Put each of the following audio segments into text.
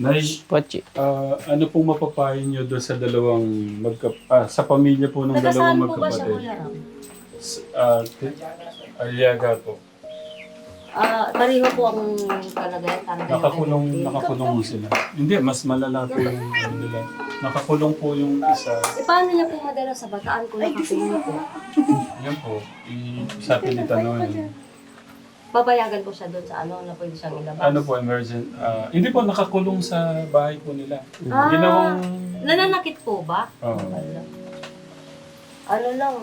Nay, Pochi. ah, ano pong mapapayo niyo doon sa dalawang magka ah, sa pamilya po ng Taga-saan dalawang po ba siya, magkapatid? Kuya Ram? S- Ah, ti- Aliaga po. Ah, pareho po ang kalagayan. Nakakulong, nakakulong sila. Hindi, mas malala po yung ano nila. Nakakulong po yung isa. Eh, paano niya po madala sa bataan kung nakakulong po? Yan po, i- sa atin itanong. Papayagan po siya doon sa ano na pwede siyang ilabas. Ano po, emergent? ah, hindi po, nakakulong sa bahay po nila. Ah. Ginawang... Nananakit po ba? Oh, Ano, ano lang.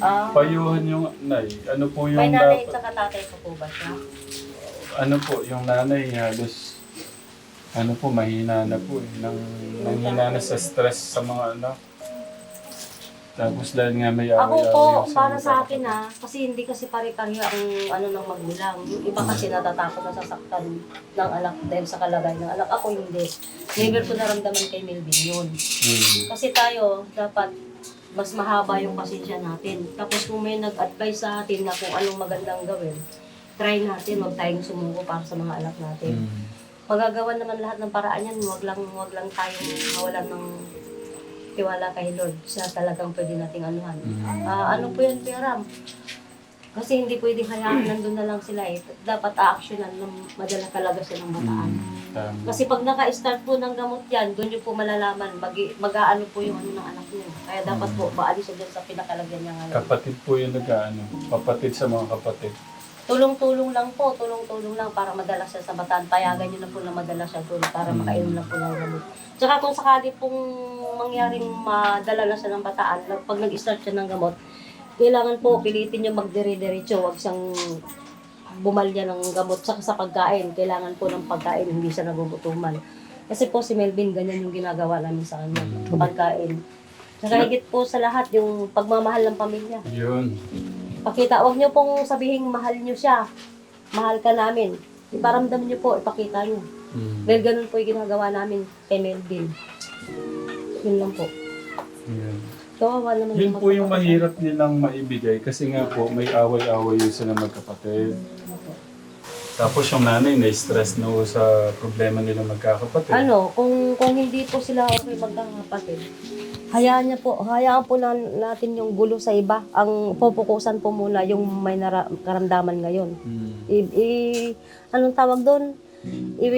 Ah, payuhan yung nay. Ano po yung may nanay dapat? at tatay po po ba siya? Ano po, yung nanay halos ano po, mahina na po eh. Nang, nanghina na sa stress sa mga anak. Tapos dahil nga may Ako away-away po, yung para sa akin ha, kasi hindi kasi pare-pareho ang ano ng magulang. Yung iba kasi natatakot na sasaktan ng anak dahil sa kalagayan ng anak. Ako hindi. Never ko naramdaman kay Melvin yun. Hmm. Kasi tayo, dapat mas mahaba yung pasensya natin. Tapos kung may nag-advise sa atin na kung anong magandang gawin, try natin, huwag tayong sumuko para sa mga anak natin. Hmm. Magagawa naman lahat ng paraan yan, huwag lang, huwag lang tayong mawalan ng tiwala kay Lord. Siya talagang pwede nating anuhan. Hmm. Ah, ano po yan, Kuya Ram? Kasi hindi pwedeng hayaan nandun na lang sila eh. Dapat a-actionan ng madala talaga siya ng bataan. Tama. Kasi pag naka-start po ng gamot yan, doon nyo po malalaman, mag, mag-aano po yung ano ng anak niyo. Kaya dapat po, baalis siya dyan sa pinakalagyan niya ngayon. Kapatid po yung nag-ano, kapatid sa mga kapatid. Tulong-tulong lang po, tulong-tulong lang para madala siya sa bataan. Payagan nyo na po na madala siya doon para Mm. makainom na po ng gamot. Tsaka kung sakali pong mangyaring madala na siya ng bataan, pag nag-start siya ng gamot, kailangan po pilitin nyo magdire-diretso, wag siyang bumalya ng gamot saka sa pagkain. Kailangan po ng pagkain, hindi siya nagugutuman. Kasi po si Melvin, ganyan yung ginagawa namin sa kanya, pagkain. Tsaka higit po sa lahat, yung pagmamahal ng pamilya. Yun. Pakita, wag niyo pong sabihin mahal niyo siya. Mahal ka namin. Iparamdam niyo po, ipakita niyo. Hmm. Dahil ganun po yung ginagawa namin kay Melvin. Yun lang po. Yun. Kawawa naman Yun po yung mahirap nilang maibigay kasi nga po may away-away yun sila magkapatid. Tapos yung nanay na-stress na ho sa problema nila magkakapatid. Ano, kung kung hindi po sila okay magkakapatid, hayaan niya po, hayaan po na, natin yung gulo sa iba. Ang pupukusan po muna yung may nara, karamdaman ngayon. Hmm. I, i- anong tawag doon? I,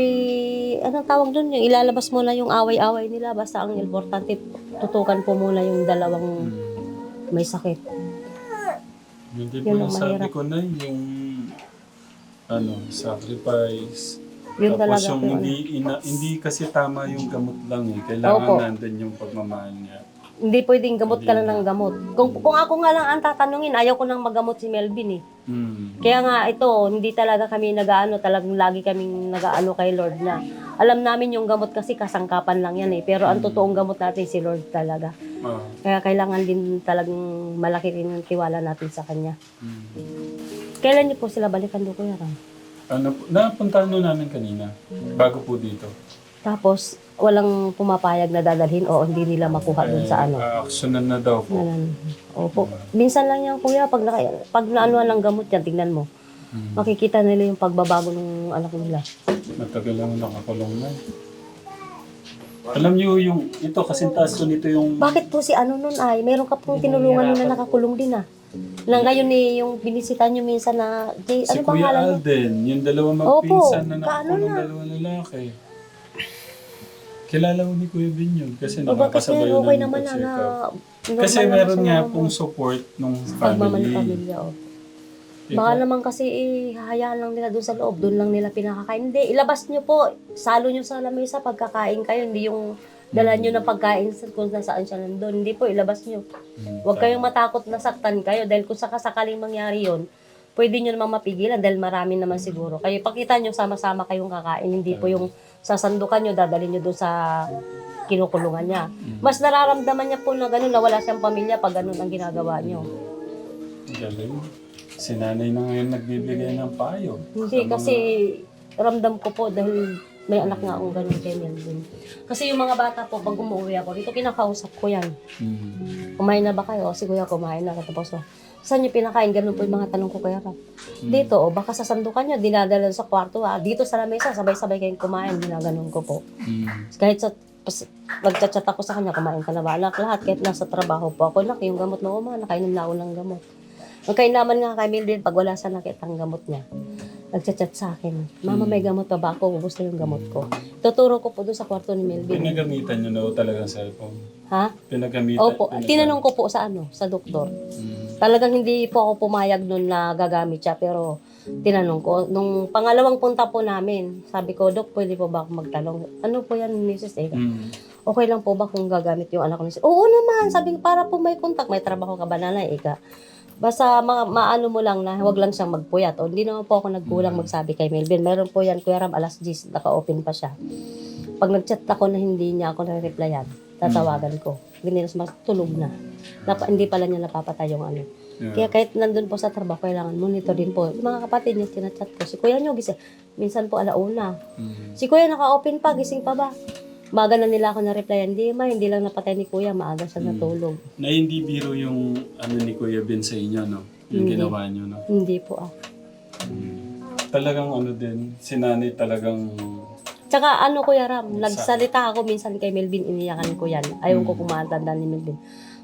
anong tawag doon? Yung ilalabas mo na yung away-away nila. Basta ang importante, tutukan po muna yung dalawang Hmm. may sakit. Hindi po Yun yung ang sabi ko na yung ano, sacrifice. Yun Tapos talaga yung po, ano. hindi, ina, hindi kasi tama yung gamot lang eh. Kailangan Opo. nandun yung pagmamahal niya. Hindi pwedeng gamot ka lang ng gamot. Kung, kung ako nga lang ang tatanungin, ayaw ko nang magamot si Melvin eh. Hmm. Kaya nga ito, hindi talaga kami nagaano, talagang lagi kaming nagaano kay Lord na. Alam namin yung gamot kasi kasangkapan lang yan eh. Pero ang totoong gamot natin si Lord talaga. Ah. Kaya kailangan din talagang malaki rin yung tiwala natin sa Kanya. Hmm. Kailan niyo po sila balikan do Kuya Ram? Ano napuntahan nyo namin kanina, bago po dito. Tapos, walang pumapayag na dadalhin o hindi nila makuha dun sa ano. actionan na daw po. Nanan. Opo. Minsan lang yan, kuya, pag, naka, pag naanuan ng gamot yan, tignan mo. Hmm. Makikita nila yung pagbabago ng anak nila. Matagal lang nakakulong na. Alam niyo yung, ito kasing taas nito yung, Bakit po si ano nun ay, meron ka pong tinulungan nun na nakakulong din ah. Na ngayon eh, yung binisita nyo minsan na, Jay, si ano ba Kuya ngalan mo? Alden, yung dalawa Opo, magpinsan na kaano nakakulong na? dalawang lalaki. Kilala ko ni Kuya Bin yun kasi O bakit nakakasabay yun okay namin naman na, na normal Kasi naman meron sa nga mga pong support nung Pagmamahal ng family. pamilya, oh. Ikaw- Baka naman kasi eh, hahayaan lang nila doon sa loob, doon lang nila pinakakain. Hindi, ilabas nyo po, salo nyo sa lamesa pagkakain kayo, hindi yung dala nyo ng pagkain sa kung nasaan siya nandun. Hindi po, ilabas nyo. Hmm, Huwag kayong matakot na saktan kayo dahil kung sakasakaling mangyari yon pwede nyo naman mapigilan dahil marami naman siguro. Kayo, pakita nyo sama-sama kayong kakain, hindi po yung sasandukan nyo, dadalhin nyo doon sa kinukulungan niya. Mas nararamdaman niya po na gano'n, na wala siyang pamilya pag gano'n ang ginagawa nyo. Galing. Si nanay na ngayon nagbibigay ng payo. Hindi, kasi ramdam ko po dahil may anak nga akong ganun kay Melvin. Kasi yung mga bata po, pag umuwi ako dito, kinakausap ko yan. Hmm. Kumain na ba kayo? O, si kuya kumain na. Tapos, oh, Saan nyo pinakain? Ganun po yung mga tanong ko kay Ram. Dito, o baka sa sandukan nyo, dinadala sa kwarto. Ah. Dito sa lamesa, sabay-sabay kayong kumain. Ginaganon ko po. Mm. Kahit sa pas, nagchat-chat ako sa kanya, kumain ka na ba? Anak, lahat, kahit nasa trabaho po ako, nak, yung gamot mo, ma, nakainom na ako ng gamot. Ang kainaman nga kay Mildred, pag wala sa nakita ang gamot niya, nagchat-chat sa akin, Mama, may gamot pa ba ako? Ubus na yung gamot ko. Tuturo ko po doon sa kwarto ni Melvin. Pinagamitan nyo na ho talaga ang cellphone. Ha? Pinagamitan. Opo, pinag- tinanong ko po sa ano, sa doktor. Mm. Talagang hindi po ako pumayag noon na gagamit siya, pero tinanong ko. Nung pangalawang punta po namin, sabi ko, Dok, pwede po ba ako magtanong? Ano po yan, Mrs. Ega? Mm. Okay lang po ba kung gagamit yung anak ko? Oo naman, sabi ko, para po may contact, may trabaho ka ba na Ega? Basta ma- maano mo lang na huwag lang siyang magpuyat. O hindi naman po ako nagkulang magsabi kay Melvin. Meron po yan, Kuya Ram, alas 10, naka-open pa siya. Pag nag-chat ako na hindi niya ako na-replyan, tatawagan ko. Ginilas matulog na. Napa, hindi pala niya napapatay yung ano. Yeah. Kaya kahit nandun po sa trabaho, kailangan monitor din po. Yung mga kapatid niya, tinachat ko. Si kuya niyo, gising. Minsan po alauna. Mm. Si kuya naka-open pa, gising pa ba? Maga na nila ako na-reply. Hindi ma, hindi lang napatay ni kuya, maaga siya natulog. Na hindi biro yung ano ni Kuya Ben sa inyo, no? Yung Hindi. ginawa nyo, no? Hindi po ah. Talagang ano din, si nanay talagang... Tsaka ano Kuya Ram, nagsalita ako minsan kay Melvin, iniyakan ko yan. Ayaw ko kumatanda ni Melvin.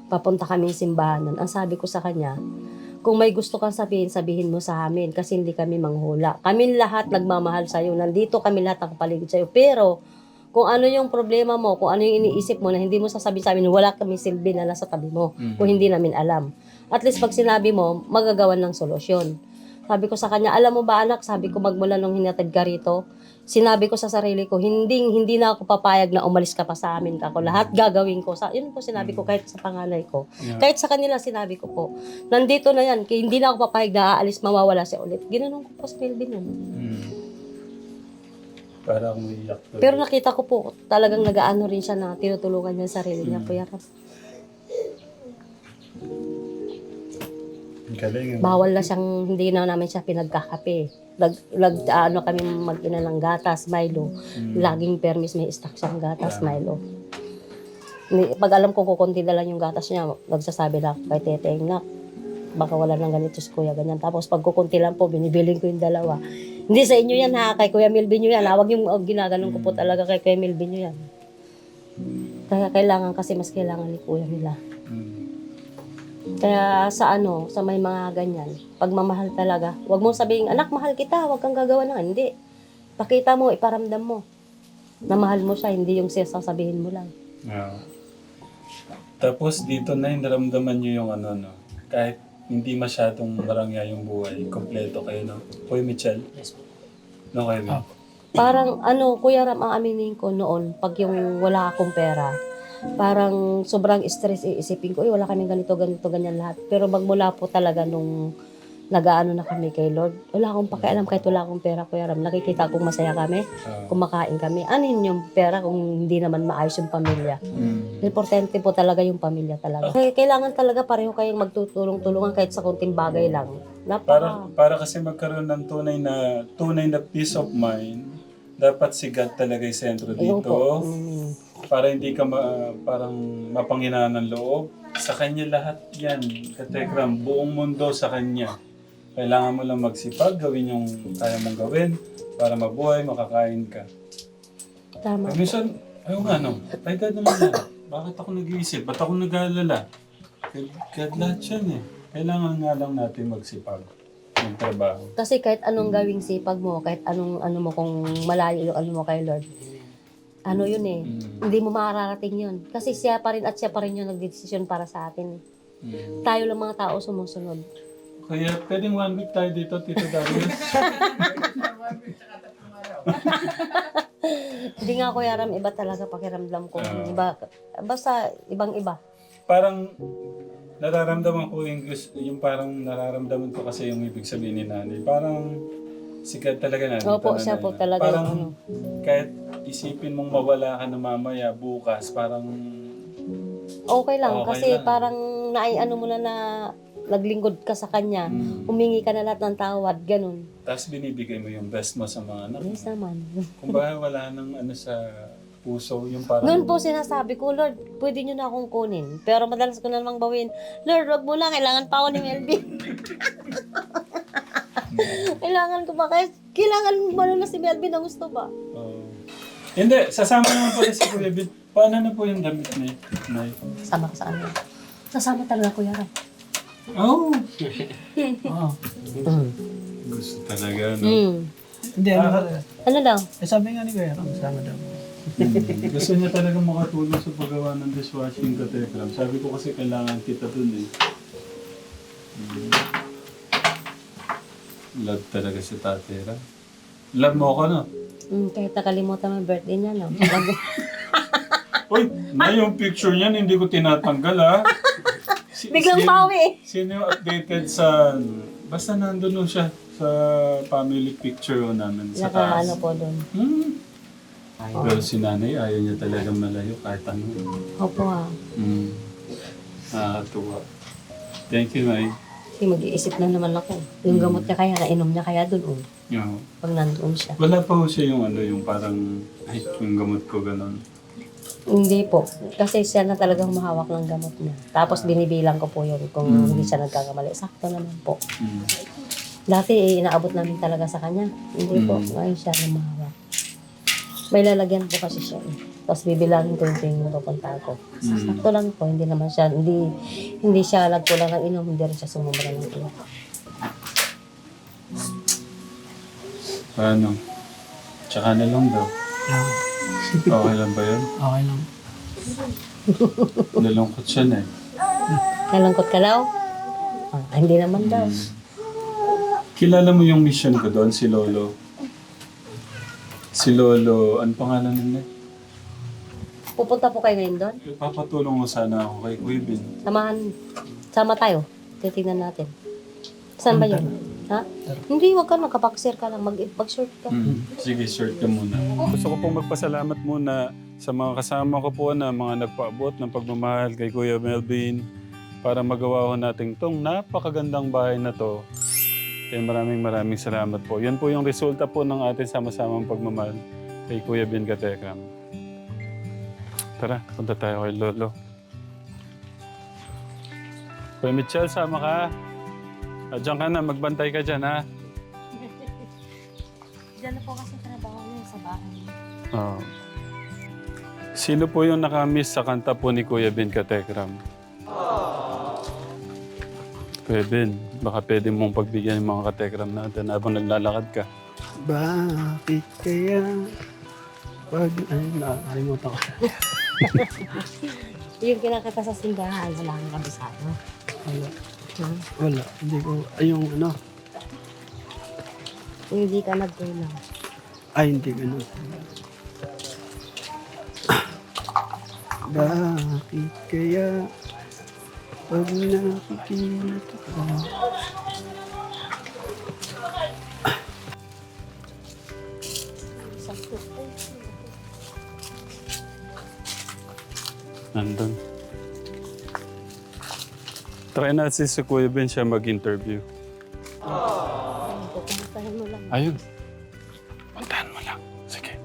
Papunta kami simbahan nun. Ang sabi ko sa kanya, kung may gusto kang sabihin, sabihin mo sa amin kasi hindi kami manghula. Kami lahat nagmamahal sa'yo. Nandito kami lahat nakapaligid sa'yo. Pero, kung ano yung problema mo, kung ano yung iniisip mo na hindi mo sasabihin sa amin, wala kami silbi na nasa tabi mo. Mhm. Kung hindi namin alam. At least pag sinabi mo, magagawan ng solusyon. Sabi ko sa kanya, alam mo ba anak, sabi ko magmula nung hinatid ka rito, sinabi ko sa sarili ko, hindi, hindi na ako papayag na umalis ka pa sa amin ako. Lahat gagawin ko. Sa, yun po sinabi ko kahit sa panganay ko. Yeah. Kahit sa kanila sinabi ko po, nandito na yan, hindi na ako papayag na aalis, mawawala siya ulit. Ginanong ko po sa Melvin yun. Mm. Parang umiyak to. Pero nakita ko po, talagang nag-aano rin siya na tinutulungan niya ang sarili niya. Kuya Ram. Ang Galing. ano? Bawal na siyang, hindi na namin siya pinagkakape. Nag, nag ano kami mag-ina ng gatas, Milo. Mm. Laging permis may stock siyang gatas, Milo. Ni, pag alam ko kukunti na lang yung gatas niya, nagsasabi na kay Teteng na, baka wala nang ganito si Kuya, ganyan. Tapos pag kukunti lang po, binibiling ko yung dalawa. Hindi sa inyo yan ha, kay Kuya Melvin nyo yan. Huwag yung oh, ginaganon ko po talaga kay Kuya Melvin nyo yan. Kaya kailangan kasi mas kailangan ni Kuya nila. Kaya sa ano, sa may mga ganyan, pagmamahal talaga, wag mong sabihin, anak, mahal kita, wag kang gagawa ng hindi. Pakita mo, iparamdam mo na mahal mo siya, hindi yung siya sasabihin mo lang. Yeah. Tapos dito na naramdaman nyo yung ano, no? Kahit hindi masyadong marangya yung buhay, kompleto kayo, no? Kuya Michelle? No, Kuya Michelle? Parang ano, Kuya Ram, ang aminin ko noon, pag yung wala akong pera, parang sobrang stress iisipin ko, eh, wala kaming ganito, ganito, ganyan lahat. Pero magmula po talaga nung nagaano na kami kay Lord, wala akong pakialam kahit wala akong pera, Kuya Ram. Nakikita kong masaya kami, Ah. kumakain kami. Anin yung pera kung hindi naman maayos yung pamilya? Mm. Importante po talaga yung pamilya talaga. Kaya kailangan talaga pareho kayong magtutulong-tulungan kahit sa kunting bagay lang. Para, Napaka... para kasi magkaroon ng tunay na tunay na peace of mind, dapat si God talaga yung sentro dito. Mm. Para hindi ka ma, parang mapanghinaan ng loob. Sa Kanya lahat yan. Katekram, buong mundo sa Kanya. Kailangan mo lang magsipag, gawin yung kaya mong gawin para mabuhay, makakain ka. Tama. Pag minsan, ayaw nga no, ay God naman yan. Bakit ako nag-iisip? Ba't ako nag-aalala? God, lahat yan eh. Kailangan nga lang natin magsipag. Magtrabaho. Kasi kahit anong gawing sipag mo, kahit anong ano mo, kung malayo yung ano mo kay Lord, ano yun eh, Mm. hindi mo makakarating yun. Kasi siya pa rin at siya pa rin yung nagdesisyon para sa atin. eh. Mm. Tayo lang mga tao sumusunod. Kaya pwedeng one week tayo dito, Tito Darius. Hindi nga Kuya Ram, iba talaga pakiramdam ko. Ah. Iba, basta ibang iba. parang nararamdaman ko yung, yung parang nararamdaman ko kasi yung ibig sabihin ni nanay. Parang sikat talaga na. Opo, siya po talaga yung Parang ano. kahit isipin mong mawala ka na mamaya, bukas, parang Okay lang, Okay kasi lang. parang naiano mo na na naglingkod ka sa kanya. mm, Humingi ka na lahat ng tawad, ganun. tapos binibigay mo yung best mo sa mga anak mo. Yes naman. Kung ba wala nang ano sa puso, yung parang... Noon po sinasabi ko, Lord, pwede nyo na akong kunin. Pero madalas ko na namang bawin, Lord, wag mo na, kailangan pa ako ni Melvin. kailangan ko ba? Kaya, kailangan mo na si Melvin na gusto ba? Oo. hindi, sasama naman pala si Kuya. Paano na po yung damit na Nay? Sama ka sa ano. Sasama talaga, Kuya Ram. Oh! Oo. Mm. Gusto talaga, no? Mm. Hindi, ano ka Ano daw? Eh, sabi nga ni Kuya Ram, sama daw. Mm. Gusto niya talaga makatulong sa paggawa ng dishwashing katekram. Sabi ko kasi kailangan kita dun eh. Mm. Love talaga si Tatera. Love mo ako, no? Mm, kahit nakalimutan mo yung birthday niya, no? Uy, na yung picture niyan, hindi ko tinatanggal, ha? Si- Biglang sin- pawi. Sino yung updated sa... Basta nandun nun siya sa family picture ho namin sa Naka taas. ano po doon. Hmm. Pero si nanay, ayaw niya talaga malayo kahit ano. Opo ah. Hmm. Nakakatuwa. Thank you, Nay. Kasi mag-iisip na naman ako. Yung gamot niya kaya, nainom niya kaya doon. Oh, Yeah. pag nandoon siya. Wala pa ho siya yung ano, yung parang, ay, yung gamot ko ganon. Hindi po. Kasi siya na talaga humahawak ng gamot niya. Tapos binibilang ko po yun kung Mm. hindi siya nagkakamali. Sakto naman po. Hmm. Dati eh, inaabot namin talaga sa kanya. Hindi po. Mm. Ngayon siya humahawak. May lalagyan po kasi siya eh. Tapos bibilangin ko yung tuwing mapupunta ako. Mm. Sakto lang po. Hindi naman siya, hindi, hindi siya nagkulang ng inom. Hindi rin siya sumubra ng inom. Paano? Tsaka na lang daw. Yeah. Okay lang ba yun? Okay lang. Nalungkot siya na eh. Nalangkot ka daw? Ah, hindi naman daw. Kilala mo yung mission ko doon, si Lolo? Si Lolo, ano pangalan nila? Pupunta po kayo ngayon doon? Papatulong ko sana ako kay Kuya Bin. Samahan, sama tayo. Titignan natin. Saan ba yun? Ha? Hindi, wag ka nakapaksir ka lang. Mag, mag-short ka. Mm. Sige, short ka muna. Gusto ko pong magpasalamat muna sa mga kasama ko po na mga nagpaabot ng pagmamahal kay Kuya Melvin para magawa ko natin tong napakagandang bahay na to. Kaya maraming maraming salamat po. Yan po yung resulta po ng ating sama-samang pagmamahal kay Kuya Ben Katekram. Tara, punta tayo kay Lolo. Kuya Mitchell, sama ka. Ah, diyan ka na, magbantay ka dyan ha. Diyan na po kasi trabaho niya sa bahay. Oo. Sino po yung nakamiss sa kanta po ni Kuya Ben Katekram? Kuya Ben, baka pwede mong pagbigyan yung mga katekram natin habang naglalakad ka. Bakit kaya pag... Ay, nakalimutan ko. Yung kinakita sa simbahan, wala kang kabisado. Wala. Wala. Hindi ko... Ay, yung ano... Hindi ka nagkulang. Ay, hindi ganun. Bakit kaya pag nakikita ka Nandun. Try natin si Kuya Ben siya mag-interview. Pupuntahin mo lang. Ayun. Puntahan mo lang. Sige.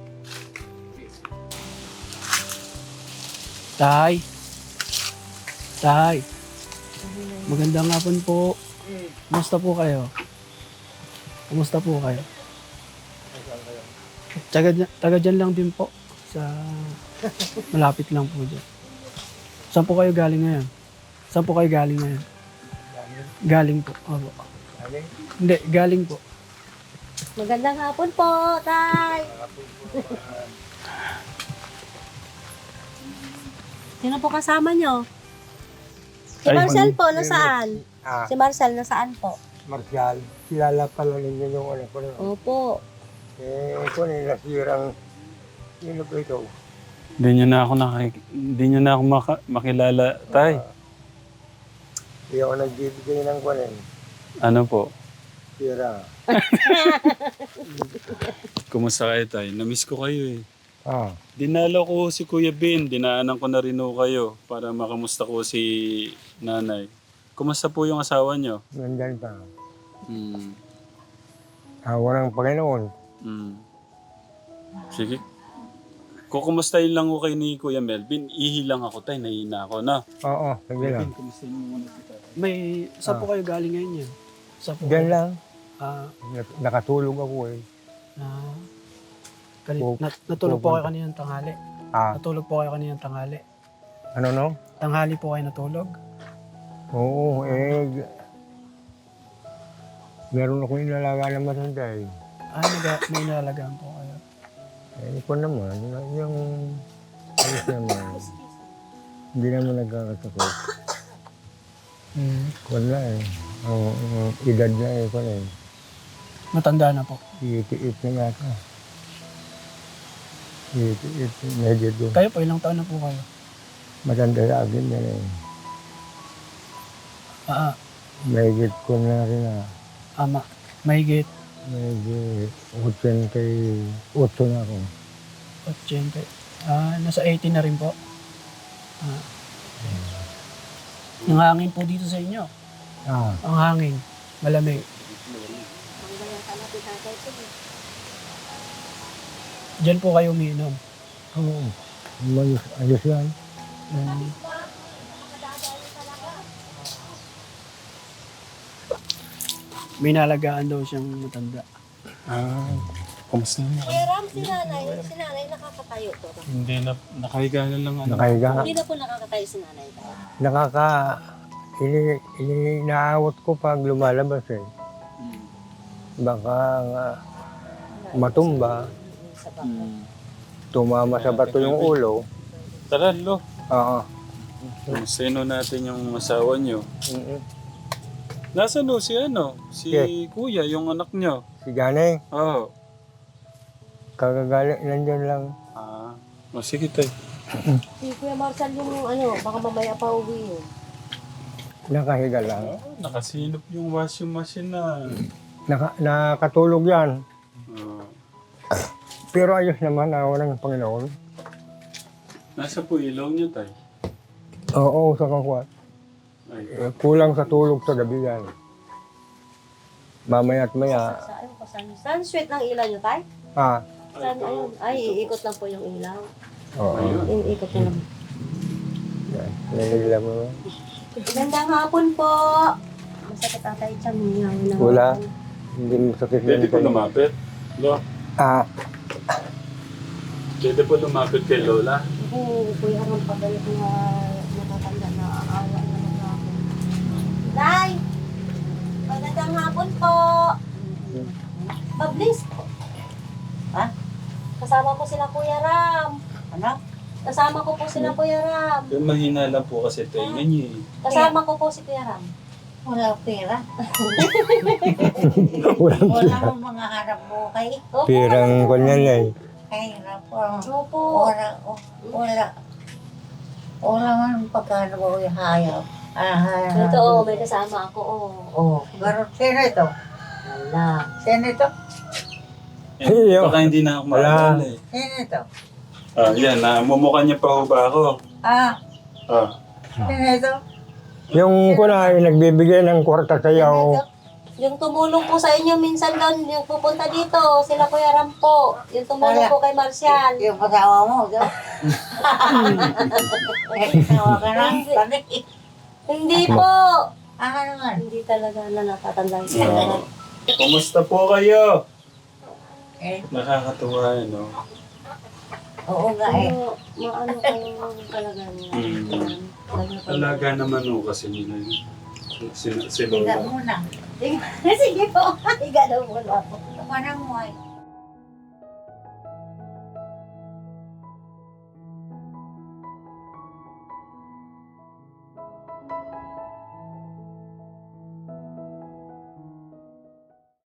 Tay! Tay! Magandang hapon po. Kumusta po kayo? Kumusta po kayo? Taga, taga dyan lang din po. Sa malapit lang po dyan. Saan po kayo galing ngayon? Saan po kayo galing ngayon? Galing po. Opo. Hindi, galing po. Magandang hapon po, Tay! Sino po kasama nyo? Si Ay, Marcel po, nasaan? Ah, Si Marcel, nasaan po? Marcial, kilala pala ninyo yung anak ko na. Opo. Eh, ito na nasirang, sino ko ito? Hindi niyo na ako nakik- hindi niyo na ako maka- makilala, tay. Hindi ako nagbibigay ng kwanin. Ano po? Sira. Kumusta kayo, tay? Namiss ko kayo eh. Ah, Dinala ko si Kuya Ben, dinaanan ko na rin ho kayo para makamusta ko si nanay. Kumusta po yung asawa niyo? nandyan pa. Hmm. Awa ng Panginoon. Hmm. Sige. Kukumustahin lang ko kay ni Kuya Melvin. Ihi lang ako tayo, nahihina ako na. Oo, sige lang. Melvin, kumustahin mo muna kita. May, saan po kayo galing ngayon yan? Saan po? Diyan lang. Ah, Nak- Nakatulog ako eh. ah, kani- Po- nat- natulog po kayo kaninang tanghali. Ah, Natulog po kayo kaninang tanghali. ano no? Tanghali po kayo natulog. Oo, eh. g- Meron ako inalaga na matanda eh. Ah, naga, may nalalagaan po kayo. Eh, ikaw naman, yung... Ayos naman. Hindi naman nagkakasakit. Hmm. Wala eh. Oo, oo, edad na eh, kung eh. Matanda na po. Iiti-it na yata. Iiti-it, medyo doon. Kayo po, ilang taon na po kayo? Matanda sa akin yan eh. Ah, ah, Mahigit ko na rin ah. ama. Mahigit Medyo 88 na ako. 80. Ah, nasa 80 na rin po. Ah. Ang hangin po dito sa inyo. Ah, Ang hangin. Malamig. Diyan po kayo umiinom. oo. Ayos, ayos yan. Hmm. May nalagaan daw siyang matanda. Ah, kumusta na? Kuya Ram, si nanay, si nanay nakakatayo to. Hindi na, nakahiga na lang ano. Nakahiga. Hindi na po nakakatayo si nanay. Nakaka... Ini, inaawat ko pag lumalabas eh. Baka nga matumba, Sa. Hmm. tumama sa bato yung ulo. Tara, lo. Oo. Kumustahin natin yung asawa niyo. Mm-mm. Nasaan no si ano? Si Yeah. Kuya, yung anak niyo. Si Ganay, Oo. Kagagaling nandyan lang. Ah, oh, sige tayo. Si Kuya Marcel yung ano, baka mamaya pa uwi yun. Nakahiga lang. Oh, nakasilop yung washing machine na. Naka, nakatulog yan. Oh. Pero ayos naman, awa ng Panginoon. Nasa po ilaw niyo tayo. Oo, sa kakwat. Ay, Eh, kulang sa tulog sa gabi yan. Mamaya at maya, Sa ayun ko, saan, saan sweet ng ilaw nyo, tay? ah, Saan, ayun, ay, iikot lang po yung ilaw. oo. Iikot na lang. Yan, nilagla mo. Magandang hapon po. Masakit atay tiyan niya. Wala. Hindi mo sakit pwede po kayo. lumapit. Lo, Ah, pwede po lumapit kay Lola. Oo, kuya ang pagalit na natatanda na awa na naman ako. Nay! Magandang hapon po. Pablis. Ha? Kasama ko sila Kuya Ram. Ano? Kasama ko po sila Kuya Ram. Yung mahina lang po kasi tenga niya eh. Kasama ko po si Kuya Ram. Wala pera. walang Wala mga harap buhay. Opo, pirang kanyan eh. Kaya na po. Opo. Wala, wala. Wala man pagkano ba yung hayop. Ah, Ito, oh, may kasama ako. Oh. Oh, pero sino ito? Wala. Sino ito? Eh, Yo. baka hindi na ako Wala. maalala eh. Sino ito? Ah, yan. Namumukha niya pa ho ba ako? Ah, Ah. sino ito? Yung kuna ay nagbibigay ng kwarta sa Sino iyo. ito? Yung tumulong po sa inyo minsan doon, yung pupunta dito, sila Kuya Ram po. Yung tumulong Wala. po kay Marcial. Yung pasawa mo. Ito. Eh, Pasawa ka na. Bakit? Hindi po. Ah, ano nga? Hindi talaga na natatandaan ko. Ah. Kumusta po kayo? Eh, Nakakatuwa eh, no? oo nga eh. Pero, maano kayo talaga niya. Mm. Naman ho kasi nila yun. Si, si Lola. muna. Sige po. Higa daw po ako. Tumanang mo ay.